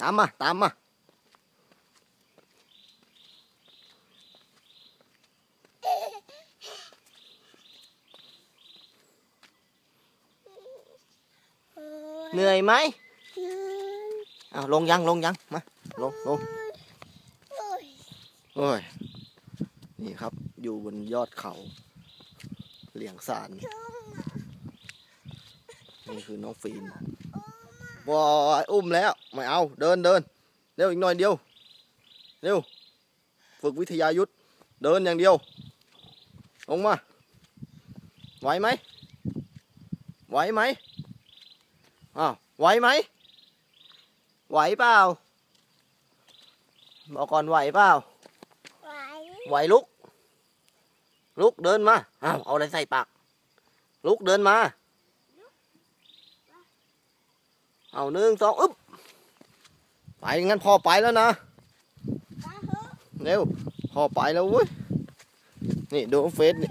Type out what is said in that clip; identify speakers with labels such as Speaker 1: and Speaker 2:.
Speaker 1: ตามมา ตามมาเหนื่อยไหมอ้าวลงยังลงยังมาลงลงโอ้ย นี่ครับ อยู่บนยอดเขา เหลียงสาร นี่คือน้องฟิล์ม บอยอุ้มแล้วไม่เอาเดินเดินเร็วอีกหน่อยเดียวเร็วฝึกวิทยายุทธเดินอย่างเดียวลงมาไหวไหมไหวไหมอ้าวไหวไหมไหวเปล่าบอกก่อนไหวเปล่า
Speaker 2: ไหว
Speaker 1: ไหวลุกลุกเดินมาอ้าวเอาอะไรใส่ปากลุกเดินมา เอาหนึ่งสองอึ๊บไปงั้นพ่อไปแล้วนะ
Speaker 2: ตาเหอะ
Speaker 1: เร็วพ่อไปแล้วเว้ยนี่ดูเฟซนี่